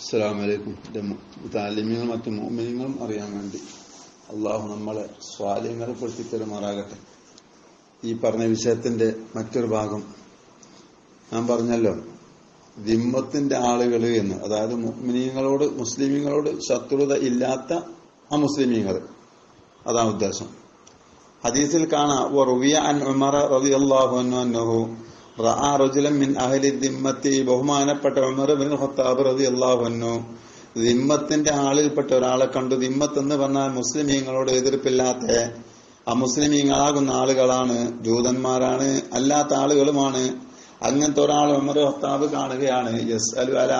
അസ്സലാമലൈക്കും. താലിമ്യങ്ങളും മറ്റു മോമിനങ്ങളും അറിയാൻ വേണ്ടി അള്ളാഹു നമ്മളെ സ്വാധീനങ്ങളെ പെടുത്തി പെരുമാറാകട്ടെ ഈ പറഞ്ഞ വിഷയത്തിന്റെ മറ്റൊരു ഭാഗം ഞാൻ പറഞ്ഞല്ലോ ദിമ്മത്തിന്റെ ആളുകൾ എന്ന്. അതായത് മുസ്ലിങ്ങളോട് മുസ്ലിമീങ്ങളോട് ശത്രുത ഇല്ലാത്ത ആ മുസ്ലിമീങ്ങൾ. അതാണ് ഉദ്ദേശം. ഹദീസിൽ കാണാം ദിമ്മത്തി ബഹുമാനപ്പെട്ട ദിമ്മത്തിന്റെ ആളിൽപ്പെട്ട ഒരാളെ കണ്ടു. ദിമ്മത്ത് എന്ന് പറഞ്ഞാൽ മുസ്ലിമീങ്ങളോട് എതിർപ്പില്ലാത്ത അമുസ്ലിമീങ്ങളാകുന്ന ആളുകളാണ് ജൂതന്മാരാണ് അല്ലാത്ത ആളുകളുമാണ്. അങ്ങനത്തെ ഒരാൾ ഉമർ ഹത്താബ് കാണുകയാണ്. യസ് അലു അല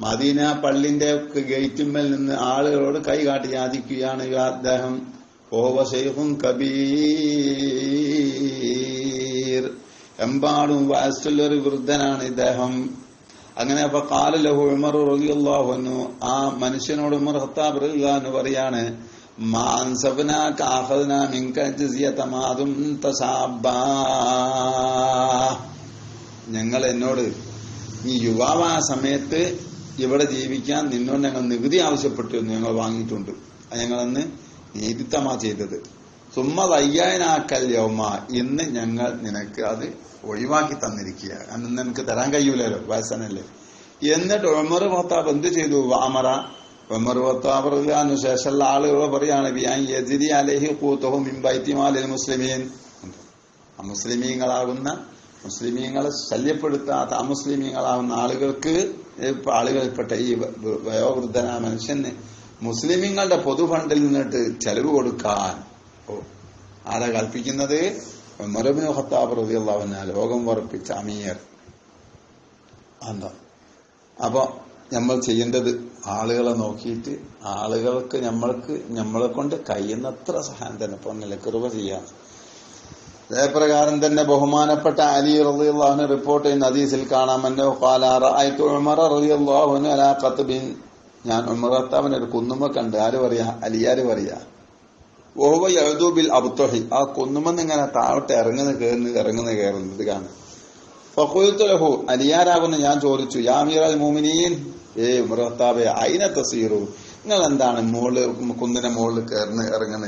മദീന പള്ളിന്റെ ഗേറ്റുമ്മൽ നിന്ന് ആളുകളോട് കൈ കാട്ടി യാചിക്കുകയാണ് അദ്ദേഹം. ഓവ ഷെയ്ഖും കബീർ. എമ്പാടും വയസ്സുള്ളൊരു വൃദ്ധനാണ് ഇദ്ദേഹം. അങ്ങനെ അപ്പൊ കാലലഹു ഉമർ റഹിയുള്ളാഹുനു ആ മനുഷ്യനോട് ഉമർ ഹത്താബ് എന്ന് പറയാണ് ഞങ്ങൾ എന്നോട് ഈ ആ സമയത്ത് ഇവിടെ ജീവിക്കാൻ നിന്നോട് ഞങ്ങൾ നികുതി ആവശ്യപ്പെട്ടു ഞങ്ങൾ വാങ്ങിയിട്ടുണ്ട്. ഞങ്ങളന്ന് നീതിത്തമാ ചെയ്തത്. സുമ്മ തയ്യാനാക്കൽ യൗമ ഇന്ന് ഞങ്ങൾ നിനക്ക് അത് ഒഴിവാക്കി തന്നിരിക്കുക അന്ന് നിനക്ക് തരാൻ കഴിയൂലല്ലോ വയസ്സനല്ലേ എന്നിട്ട് ഉമർ ഭത്താബ് എന്ത് ചെയ്തു? വാമറ ഉമർ ഭത്താബ് റളിയല്ലാഹു ശേഷമുള്ള ആളുകൾ പറയാണ് യജിരി അലഹി കൂത്തഹു മിമ്പൈത്തിമാലിൽ മുസ്ലിമീൻ. മുസ്ലിമീങ്ങളാകുന്ന മുസ്ലിമീങ്ങളെ ശല്യപ്പെടുത്താത്ത അമുസ്ലിമീങ്ങളാവുന്ന ആളുകൾക്ക് ആളുകൾപ്പെട്ട ഈ വയോവൃദ്ധനായ മനുഷ്യന് മുസ്ലിമീങ്ങളുടെ പൊതുഫണ്ടിൽ നിന്നിട്ട് ചെലവ് കൊടുക്കാൻ ആരാ കൽപ്പിക്കുന്നത്? മൊറബിന് ഹത്താബ് റബിയുള്ള ലോകം വറുപ്പിച്ച അമീർ. എന്താ? അപ്പൊ നമ്മൾ ചെയ്യേണ്ടത് ആളുകളെ നോക്കിയിട്ട് ആളുകൾക്ക് നമ്മൾക്ക് നമ്മളെ കൊണ്ട് കഴിയുന്നത്ര സഹായം തന്നെ. ഇപ്പൊ കൃപ ചെയ്യാം. അതേപ്രകാരം തന്നെ ബഹുമാനപ്പെട്ട അലി റളിയല്ലാഹുവിനെ റിപ്പോർട്ട് ചെയ്യുന്ന ഹദീസിൽ കാണാമെന്നോ റഅയ്തു ഉമർ റളിയല്ലാഹുവിന് അലാ ഖത്ബിൻ ഞാൻ ഉമർ ഖത്താബിനെ ഒരു കുന്നുമ കണ്ട്. ആര് പറയാ? അലിയാര് പറയാ. ഓഹോ യഹദൂബിൽ അബ്തൊഹി. ആ കുന്നുമെന്ന് ഇങ്ങനെ താഴോട്ട് ഇറങ്ങുന്ന കയറുന്നു ഇറങ്ങുന്ന കയറുന്നത് കാണും. ഫഖുൽത്തുലഹു അലിയാരാകുന്ന ഞാൻ ചോദിച്ചു യാ മീറാൽ മുഅ്മിനീൻ? ഏ ഉമർ ഖത്താബെ അയിന തസീറു? നിങ്ങൾ എന്താണ് മുകളിൽ കുന്നിന്റെ മുകളിൽ കയറുന്ന ഇറങ്ങുന്ന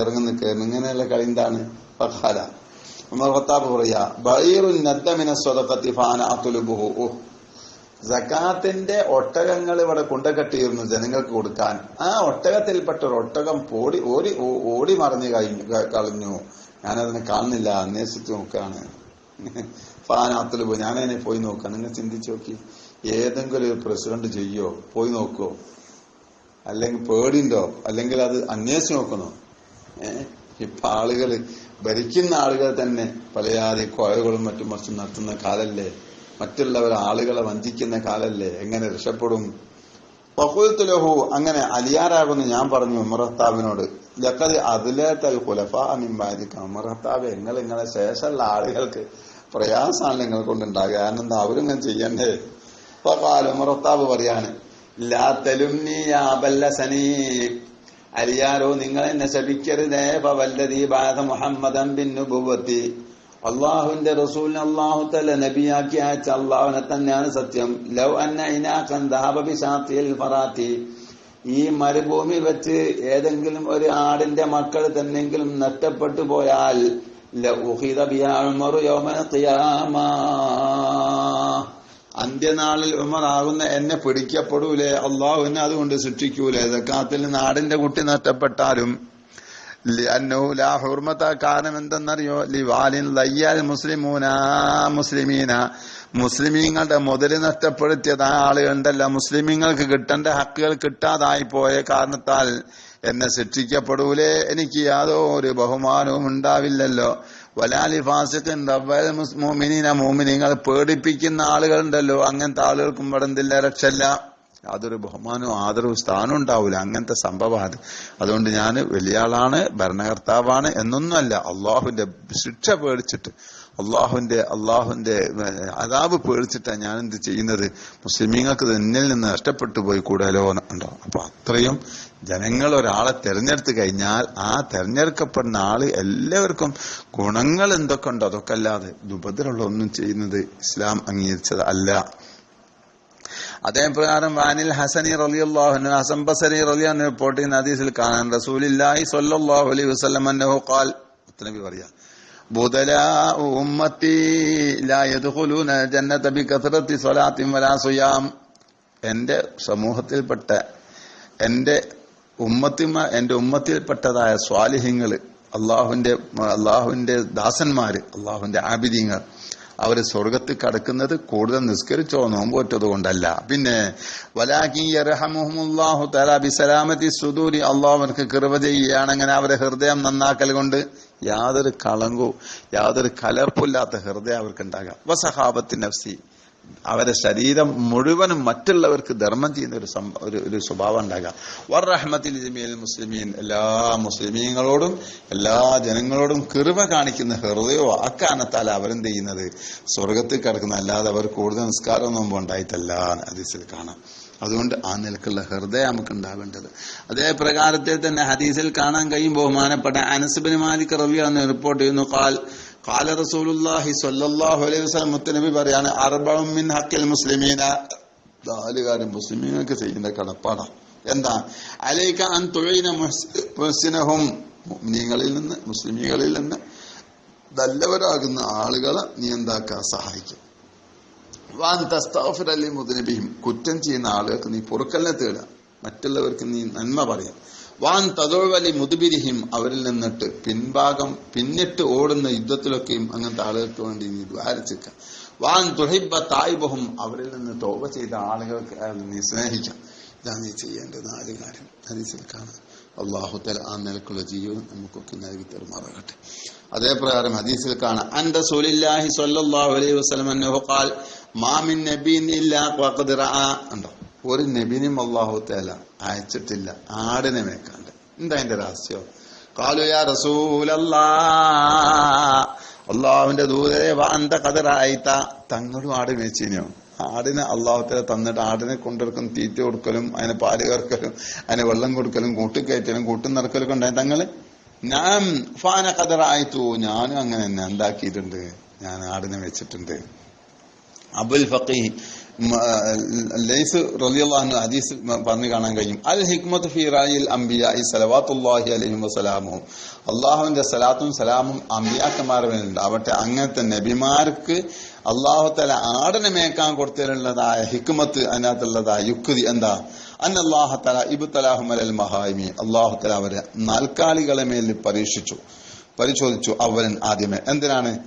ഇറങ്ങുന്ന കയറുന്ന ഇങ്ങനെയുള്ള കളി എന്താണ്? ഫഹല ഉമർ ഖത്താബ് പറയാ ബൈറു നദ്ദമിന സ്വതക്കത്തി ഫാന അതുലുബുഹു ഓ സക്കാത്തിന്റെ ഒട്ടകങ്ങൾ ഇവിടെ കൊണ്ടുകെട്ടിയിരുന്നു ജനങ്ങൾക്ക് കൊടുക്കാൻ. ആ ഒട്ടകത്തിൽപ്പെട്ട ഒരു ഒട്ടകം പോടി ഓടി ഓടി മറിഞ്ഞു കഴിഞ്ഞു കളഞ്ഞു. ഞാനതിനെ കാണുന്നില്ല അന്വേഷിച്ച് നോക്കാണ് പോയി. ഞാനതിനെ പോയി നോക്കാം. നിങ്ങൾ ചിന്തിച്ചു നോക്കി. ഏതെങ്കിലും ഒരു പ്രസിഡന്റ് ചെയ്യോ? പോയി നോക്കുവോ അല്ലെങ്കിൽ പേടിണ്ടോ അല്ലെങ്കിൽ അത് അന്വേഷിച്ച് നോക്കണോ? ഏഹ് ഇപ്പൊ ആളുകൾ ഭരിക്കുന്ന ആളുകൾ തന്നെ പലയാതെ കോയകളും മറ്റും മറിച്ചും നടത്തുന്ന കാലല്ലേ? മറ്റുള്ളവർ ആളുകളെ വഞ്ചിക്കുന്ന കാലല്ലേ? എങ്ങനെ രക്ഷപ്പെടും? ബഹുലഹു അങ്ങനെ അലിയാരാകുന്നു ഞാൻ പറഞ്ഞു ഉമർഹത്താബിനോട്. ലക്കത് അതിലേത്തൽ കുലഫ അമിമ്പായിരിക്കാം ഉമർഹത്താബ് നിങ്ങൾ ഇങ്ങനെ ശേഷമുള്ള ആളുകൾക്ക് പ്രയാസമാണ് നിങ്ങൾ കൊണ്ടുണ്ടാകുക. കാരണം എന്താ? ഞാൻ ചെയ്യണ്ടേ? ഇപ്പൊ കാലം ഉമർഹത്താബ് പറയാണ് ലാ നീ അലിയാരോ എന്നെ ശപിക്കരുതേ വല്ലതീ ബാധ മുഹമ്മദൻ ബിൻ നുബുവത്തി അള്ളാഹുവിന്റെ റസൂലിനെ അള്ളാഹു തല നബിയാക്കി അയച്ച അള്ളാഹുവിനെ തന്നെയാണ് സത്യം. ലവ് അന്ന ഇനാക്കൻ ദാബിഷാത്തിയിൽ ഫറാത്തി. ഈ മരുഭൂമിയിൽ വെച്ച് ഏതെങ്കിലും ഒരു ആടിന്റെ മക്കൾ തന്നെങ്കിലും നഷ്ടപ്പെട്ടു പോയാൽ അന്ത്യനാളിൽ ഉമറാകുന്ന എന്നെ പിടിക്കപ്പെടൂലേ? അള്ളാഹുവിനെ അതുകൊണ്ട് ശിക്ഷിക്കൂലേ? സക്കാത്തിൽ നാടിന്റെ കുട്ടി നഷ്ടപ്പെട്ടാലും ഹുർമത്ത കാരണം ലിവാലിൻ ലയ്യാൽ മുസ്ലിമൂന മുസ്ലിമീന മുസ്ലിമീങ്ങളുടെ മുതൽ നഷ്ടപ്പെടുത്തിയത് ആ ആളുകളുണ്ടല്ല. മുസ്ലിമീങ്ങൾക്ക് കിട്ടേണ്ട ഹക്കുകൾ കിട്ടാതായി പോയ കാരണത്താൽ എന്നെ ശിക്ഷിക്കപ്പെടൂലേ. എനിക്ക് യാതൊരു ബഹുമാനവും ഉണ്ടാവില്ലല്ലോ. വലാലി ഫാസിഖിൻ മോമിനീന മോമിനിങ്ങൾ പേടിപ്പിക്കുന്ന ആളുകളുണ്ടല്ലോ. അങ്ങനത്തെ ആളുകൾക്കും ഇവിടെ എന്തില്ല രക്ഷല്ല യാതൊരു ബഹുമാനവും ആദരവും സ്ഥാനം ഉണ്ടാവില്ല അങ്ങനത്തെ സംഭവമാണ് അതുകൊണ്ട് ഞാൻ വലിയ ആളാണ് ഭരണകർത്താവാണ് എന്നൊന്നുമല്ല. അള്ളാഹുവിന്റെ ശിക്ഷ പേടിച്ചിട്ട് അള്ളാഹുവിന്റെ അള്ളാഹുവിന്റെ അതാവ് പേടിച്ചിട്ടാണ് ഞാൻ എന്ത് ചെയ്യുന്നത്? മുസ്ലിമീങ്ങൾക്ക് എന്നിൽ നിന്ന് നഷ്ടപ്പെട്ടു പോയി കൂടാലോ ഉണ്ടോ? അപ്പൊ അത്രയും ജനങ്ങൾ ഒരാളെ തെരഞ്ഞെടുത്ത് കഴിഞ്ഞാൽ ആ തെരഞ്ഞെടുക്കപ്പെടുന്ന ആൾ എല്ലാവർക്കും ഗുണങ്ങൾ എന്തൊക്കെ ഉണ്ടോ? അതൊക്കെ അല്ലാതെ ദുബദ്രമുള്ള ഒന്നും ചെയ്യുന്നത് ഇസ്ലാം അംഗീകരിച്ചത് അല്ല അതേ പ്രകാരം വാനിൽ ഹസനി റളിയല്ലാഹു ഹസൻ ബസരി റളിയല്ലാഹു റിപ്പോർട്ട് ചെയ്യുന്ന ഹദീസിൽ കാണാൻ റസൂലില്ലാഹി സ്വല്ലല്ലാഹു അലൈഹി വസല്ലം അന്നഹു ഖാൽ നബി പറയാ ബുദലാഉ ഉമ്മത്തി ലാ ജന്നത സിയാം എന്റെ സമൂഹത്തിൽപ്പെട്ട എന്റെ ഉമ്മത്തിമ എന്റെ ഉമ്മത്തിൽപ്പെട്ടതായ സ്വാലിഹ്യങ്ങൾ അള്ളാഹുവിന്റെ അള്ളാഹുവിന്റെ ദാസന്മാര് അള്ളാഹുവിന്റെ ആബിദീങ്ങൾ അവർ സ്വർഗത്തിൽ കടക്കുന്നത് കൂടുതൽ നിസ്കരിച്ചോ നോമ്പോറ്റത് കൊണ്ടല്ല. പിന്നെ വലാഖിഹമുല്ലാഹു തല ബിസലാമത്തി സുദൂരി. അള്ളാഹു അവർക്ക് കൃപ ചെയ്യുകയാണ്. അങ്ങനെ അവരെ ഹൃദയം നന്നാക്കൽ കൊണ്ട് യാതൊരു കളങ്കോ യാതൊരു കലർപ്പില്ലാത്ത ഹൃദയം അവർക്ക് ഉണ്ടാകാം വസഹാബത്തി നഫ്സി. അവരെ ശരീരം മുഴുവനും മറ്റുള്ളവർക്ക് ധർമ്മം ചെയ്യുന്ന ഒരു ഒരു സ്വഭാവം ഉണ്ടാകാം. വർറഹ്മത്തിൽ ജമീൽ മുസ്ലിമീൻ. എല്ലാ മുസ്ലിമീങ്ങളോടും എല്ലാ ജനങ്ങളോടും കൃപ കാണിക്കുന്ന ഹൃദയോ അക്കാരണത്താൽ അവരെന്ത് ചെയ്യുന്നത്? സ്വർഗത്തിൽ കിടക്കുന്ന അല്ലാതെ അവർ കൂടുതൽ നിസ്കാരം നോമ്പ് ഉണ്ടായിട്ടല്ല ഹദീസിൽ കാണാം. അതുകൊണ്ട് ആ നിലക്കുള്ള ഹൃദയം നമുക്ക് ഉണ്ടാവേണ്ടത്. അതേ പ്രകാരത്തെ തന്നെ ഹദീസിൽ കാണാൻ കഴിയും ബഹുമാനപ്പെട്ട അനസ്ബിൻ മാലിക് റബി എന്ന് റിപ്പോർട്ട് ചെയ്യുന്നു. കാൽ കാല റസൂലുല്ലാഹി സ്വല്ലല്ലാഹു അലൈഹി വസല്ലം മുത്തനബി പറയാണ് അർബഉം മിൻ ഹഖിൽ മുസ്ലിമീന. നാല് കാര്യം മുസ്ലിമീങ്ങൾക്ക് ചെയ്യുന്ന കടപ്പാടാ എന്താ? അലൈക അൻ തുഴീന മുഹ്സിനഹും. മുഅ്മിനീങ്ങളിൽ നിന്ന് മുസ്ലിമീങ്ങളിൽ നിന്ന് നല്ലവരാകുന്ന ആളുകളെ നീ എന്താക്കുക സഹായിക്കും. വാൻ തസ്താഫിർ അലി മുദ്നബിയും കുറ്റം ചെയ്യുന്ന ആളുകൾക്ക് നീ പൊറുക്കലിനെ തേടുക. മറ്റുള്ളവർക്ക് നീ നന്മ പറയാം. വാൻ തതോവലി മുതുബിരിഹിം അവരിൽ നിന്നിട്ട് പിൻഭാഗം പിന്നിട്ട് ഓടുന്ന യുദ്ധത്തിലൊക്കെയും അങ്ങനത്തെ ആളുകൾക്ക് വേണ്ടി നീ ദ്വാരിച്ചേക്ക വാൻ തുഹിബ തായ്ബഹും അവരിൽ നിന്ന് തോപ ചെയ്ത ആളുകൾക്ക് നീ സ്നേഹിക്കാം. ഇതാണ് നീ ചെയ്യേണ്ട നാല് കാര്യം. ഹദീസിൽ കാണാം. അള്ളാഹു തല ആ നിലക്കുള്ള ജീവിതം നമുക്കൊക്കെ നൽകി തെരുമാറാകട്ടെ. അതേ പ്രകാരം ഹദീസിൽ കാണാം. അൻ റസൂലില്ലാഹി സ്വല്ലല്ലാഹു അലൈഹി ഖാൽ മാമിൻ നബീൻ ഇല്ലാ ഉണ്ടോ ഒരു നബിനും അള്ളാഹു തേല അയച്ചിട്ടില്ല. ആടിനെ മേക്കാണ്ട്. എന്താ അതിന്റെ രഹസ്യം? കാലു യാ റസൂലല്ലാ അള്ളാഹുവിന്റെ ദൂതരെ വാന്ത കതറായിത്ത തങ്ങളും ആട് മേച്ചിനോ? ആടിനെ അള്ളാഹുത്തല തന്നിട്ട് ആടിനെ കൊണ്ടെടുക്കും തീറ്റ കൊടുക്കലും അതിന് പാൽ കറക്കലും അതിന് വെള്ളം കൊടുക്കലും കൂട്ടിക്കയറ്റലും കൂട്ടും നിറക്കലൊക്കെ ഉണ്ടായി. തങ്ങൾ? ഞാൻ ഫാന കതറായിത്തു ഞാനും അങ്ങനെ തന്നെ ഉണ്ടാക്കിയിട്ടുണ്ട്. ഞാൻ ആടിനെ വെച്ചിട്ടുണ്ട് അബുൽ മ- ലൈസ് റളിയല്ലാഹു ഹദീസ് പറഞ്ഞു കാണാൻ കഴിയും. അൽ ഹിക്മത്ത് ഫി റായിൽ അംബിയായി സലവാത്തുല്ലാഹി അലഹി വസലാമും അള്ളാഹുവിന്റെ സലാത്തും സലാമും അമ്പിയാക്കന്മാരുടെ ആവട്ടെ അങ്ങനത്തെ നബിമാർക്ക് അള്ളാഹു തല ആടനമേക്കാൻ കൊടുത്തതിലുള്ളതായ ഹിക്മത്ത് അതിനകത്തുള്ളതായ യുക്തി എന്താ? അന്നല്ലാഹ തല ഇബുത്തലാഹും അലൽ മഹായിമി അള്ളാഹു തല അവരെ നാൽക്കാലികളെ മേലിൽ പരീക്ഷിച്ചു. പരിശോധിച്ചു അവൻ ആദ്യമേ. എന്തിനാണ്?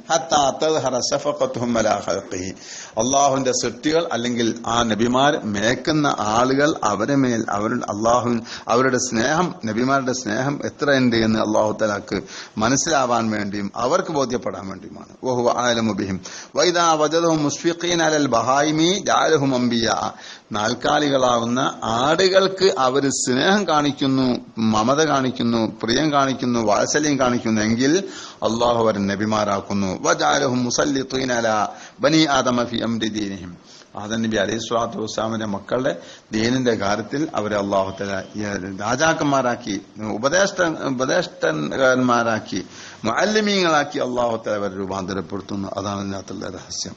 അള്ളാഹുവിന്റെ സൃഷ്ടികൾ അല്ലെങ്കിൽ ആ നബിമാർ മേക്കുന്ന ആളുകൾ അവരെ മേൽ അവർ അള്ളാഹു അവരുടെ സ്നേഹം നബിമാരുടെ സ്നേഹം എത്രയുണ്ട് എന്ന് അള്ളാഹു തലാക്ക് മനസ്സിലാവാൻ വേണ്ടിയും അവർക്ക് ബോധ്യപ്പെടാൻ വേണ്ടിയുമാണ്. ഓഹു ആലമുബിഹിം വൈദാ വജദഹും മുസ്ഫിഖീൻ അലൽ ബഹായിമി ജാലഹും നാൽക്കാലികളാവുന്ന ആടുകൾക്ക് അവർ സ്നേഹം കാണിക്കുന്നു മമത കാണിക്കുന്നു പ്രിയം കാണിക്കുന്നു വാത്സല്യം കാണിക്കുന്നു എങ്കിൽ അള്ളാഹു അവരെ നബിമാരാക്കുന്നു. വജാലഹും മുസല്ലിത്തീൻ അല ബനി ആദമ ഫി അംരി ദീനിഹിം. ആദം നബി അലൈഹി സ്വലാത്തു വസ്ലാമിന്റെ മക്കളുടെ ദീനിന്റെ കാര്യത്തിൽ അവരെ അള്ളാഹു രാജാക്കന്മാരാക്കി ഉപദേഷ്ട ഉപദേഷ്ടന്മാരാക്കി മാലിമീങ്ങളാക്കി അള്ളാഹു തല അവരെ രൂപാന്തരപ്പെടുത്തുന്നു. അതാണ് ഇതിനകത്തുള്ള രഹസ്യം.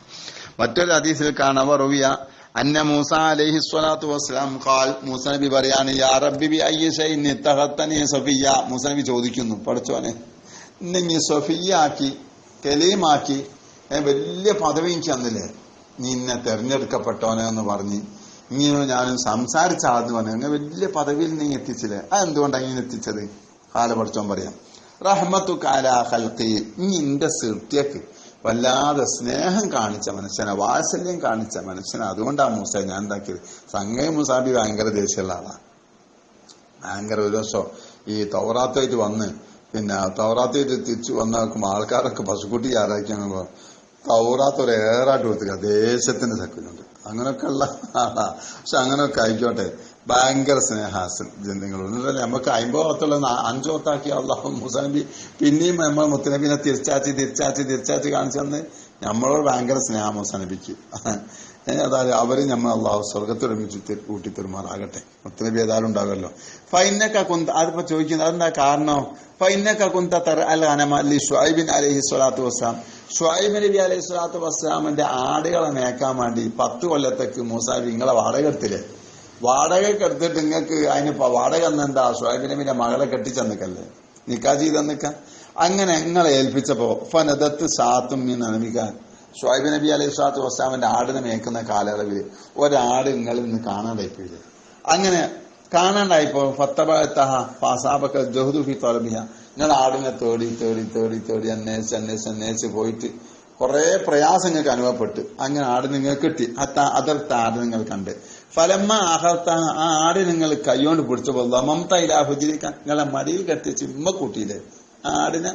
മറ്റൊരു അതീസിൽ കാണവർ റവിയ അന്ന മൂസ അലൈഹി സ്വലാത്തു വസ്സലാം ഖാൽ മൂസ നബി പറയാണ് യാ റബ്ബി ബി അയ്യ ഷൈഇൻ ഇത്തഖത്തനി സഫിയ മൂസ നബി ചോദിക്കുന്നു പഠിച്ചോനെ ഇന്നെ സഫിയാക്കി കലീമാക്കി വലിയ പദവി എനിക്ക് തന്നില്ലേ? നീ ഇന്നെ തെരഞ്ഞെടുക്കപ്പെട്ടോനെ എന്ന് പറഞ്ഞ് ഇങ്ങനെ ഞാനും സംസാരിച്ച പറഞ്ഞു അങ്ങനെ വലിയ പദവിയിൽ നീ എത്തിച്ചില്ലേ? അതെന്തുകൊണ്ടാണ് ഇങ്ങനെ എത്തിച്ചത്? കാല പഠിച്ചോൻ പറയാം റഹ്മത്തു കാലാ ഹൽക്കി നീ എന്റെ സൃഷ്ടിയക്ക് വല്ലാതെ സ്നേഹം കാണിച്ച മനുഷ്യന വാത്സല്യം കാണിച്ച മനുഷ്യന. അതുകൊണ്ടാണ് മൂസ ഞാൻ ഉണ്ടാക്കിയത് സംഗയ മുസാബി ഭയങ്കര ദേഷ്യമുള്ള ആളാണ് ഭയങ്കര ഒരു ദിവസം ഈ തൗറാത്തായിട്ട് വന്ന് പിന്നെ തൗറാത്തായിട്ട് തിരിച്ചു വന്ന ആൾക്കാരൊക്കെ പശുക്കുട്ടി ആരാക്കി അങ്ങ് തൗറാത്ത് ഒരു ഏറാട്ട് കൊടുത്തില്ല ദേശത്തിന്റെ ശക്തിയുണ്ട്. അങ്ങനെയൊക്കെ ഉള്ള ആളാ. പക്ഷെ അങ്ങനെയൊക്കെ ആയിക്കോട്ടെ. ഭയങ്കര സ്നേഹാസൻ ജന്തുക്കളോട് നമുക്ക് അമ്പതോത്തുള്ള അഞ്ചോത്താക്കി അള്ളാഹു മുസാനബി പിന്നെയും നമ്മൾ മുത്തനബിനെ തിരിച്ചാച്ചി തിരിച്ചാച്ചി തിരിച്ചാച്ചി കാണിച്ചു തന്ന് നമ്മളോട് ഭയങ്കര സ്നേഹം മുസാനബിക്ക് അതായത് അവർ നമ്മൾ അള്ളാഹു സ്വർഗത്തൊരുമിച്ച് കൂട്ടി തെരുമാറാകട്ടെ മുത്തനബി ഏതായാലും ഉണ്ടാകുമല്ലോ. ഫൈനക്ക കുന്ത അതിപ്പോ ചോദിക്കുന്നത് അതെന്താ കാരണം? ഫൈനക്ക കുന്ത തർ അൽ അനമ അലി അലഹി സ്വലാത്തു വസ്സാം ഷുഐബ് നബി അലൈഹി സ്വലാത്തു വസ്സലാമിന്റെ ആടുകളെ മേക്കാൻ വേണ്ടി പത്ത് കൊല്ലത്തേക്ക് മൂസാബി നിങ്ങളെ വാടക എടുത്തില്ലേ? വാടകയ്ക്ക് എടുത്തിട്ട് നിങ്ങൾക്ക് അതിന് പ- വാടക എന്താ ഷുഹൈബ് നബിന്റെ മകളെ കെട്ടിച്ചെന്നിക്കല്ലേ നിക്കാ? ചെയ്തെന്നിക്ക അങ്ങനെ എങ്ങളെ ഏൽപ്പിച്ചപ്പോ ഫനദത്ത് സാത്തും മീൻ നനമിക്കാൻ ഷുഹൈബ് നബി അലൈഹി സ്വലാത്തു വസ്ലാമിന്റെ ആടിനെ മേക്കുന്ന കാലയളവിൽ ഒരാട് നിങ്ങളിൽ നിന്ന് കാണാണ്ടായിപ്പോയില്ലേ? അങ്ങനെ കാണാണ്ടായിപ്പോ ഫത്തബഹ ഫാസാബക്ക ജഹുദു ഫി നിങ്ങൾ ആടിനെ തേടി തേടി തേടി തേടി അന്വേഷിച്ച് അന്വേഷിച്ച് അന്വേഷിച്ച് പോയിട്ട് കുറെ പ്രയാസം നിങ്ങൾക്ക് അനുഭവപ്പെട്ട് അങ്ങനെ ആട് നിങ്ങൾ കിട്ടി അതിർത്ത ആട് നിങ്ങൾ കണ്ട്. ഫലമ്മ അഹർത്ത ആ ആട് നിങ്ങൾ കൈകൊണ്ട് പിടിച്ചപ്പോൾ മമത ഇലാ ഹുജിരിക്ക നിങ്ങളെ മടിയിൽ കെട്ടിച്ച് ഉമ്മ കൂട്ടിയില്ലേ? ആടിനെ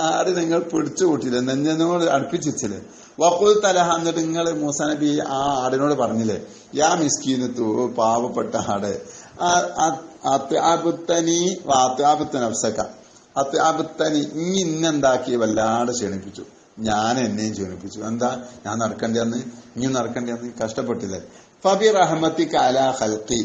ആട് നിങ്ങൾ പിടിച്ചു കൂട്ടിയില്ലേ? നെഞ്ഞനോട് അടുപ്പിച്ചില്ലേ വക്കുൽ തലഹ എന്നിട്ട് നിങ്ങൾ മൂസനബി ആ ആടിനോട് പറഞ്ഞില്ലേ? യാ മിസ്കീനത്തു പാവപ്പെട്ട ആട്. അത്യാപുത്തനി വാത്യാപുത്തൻ അഫ്സക്ക അത്യാപുത്തനി ഇനി ഇന്നെന്താക്കി വല്ലാണ്ട് ക്ഷണിപ്പിച്ചു. ഞാൻ എന്നെയും ക്ഷണിപ്പിച്ചു എന്താ? ഞാൻ നടക്കണ്ടെന്ന് ഇനി നടക്കണ്ടെന്ന് കഷ്ടപ്പെട്ടില്ലേ? ഫബി റഹ്മത്തി കാല ഹൽക്കി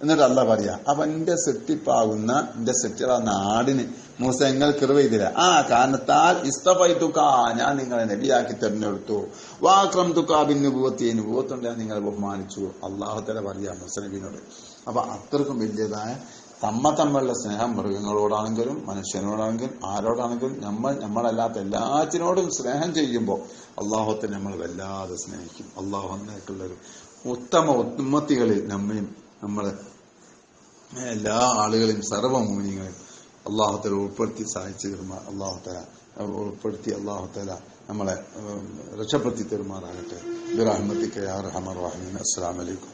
എന്നിട്ട് അല്ല പറയാ അപ്പൊ എന്റെ സെട്ടിപ്പാകുന്ന എന്റെ സെറ്റിയുടെ നാടിന് മൂസ നിങ്ങൾ കിറുവ ചെയ്തില്ല? ആ കാരണത്താൽ ഇസ്തഫൈത്തുക ഞാൻ നിങ്ങളെ നബിയാക്കി തെരഞ്ഞെടുത്തു. വാക്രം തുക്കാ പിന്നെ ഭൂവത്തി ഭൂവത്തുണ്ട് ഞാൻ നിങ്ങളെ ബഹുമാനിച്ചു അള്ളാഹുത്തല പറയാ മുസ്ലിമിനോട് അപ്പൊ അത്രക്കും വലിയതായ തമ്മ തമ്മിലുള്ള സ്നേഹം മൃഗങ്ങളോടാണെങ്കിലും മനുഷ്യനോടാണെങ്കിലും ആരോടാണെങ്കിലും നമ്മൾ നമ്മളല്ലാത്ത എല്ലാത്തിനോടും സ്നേഹം ചെയ്യുമ്പോൾ അള്ളാഹുത്തെ നമ്മൾ വല്ലാതെ സ്നേഹിക്കും. അള്ളാഹു എന്നേക്കുള്ളൊരു ഉത്തമ ഉന്മത്തികളിൽ നമ്മയും നമ്മൾ എല്ലാ ആളുകളെയും സർവമൂല്യങ്ങളെയും അള്ളാഹുത്തല ഉൾപ്പെടുത്തി സഹായിച്ചു തരുമാ അള്ളാഹുത്തല ഉൾപ്പെടുത്തി അള്ളാഹുത്തല നമ്മളെ രക്ഷപ്പെടുത്തി തരുമാറാകട്ടെ. ബിറഹ്മത്തിക്ക് യാ റഹ്മർ റഹീം അസ്സലാമു അലൈക്കും.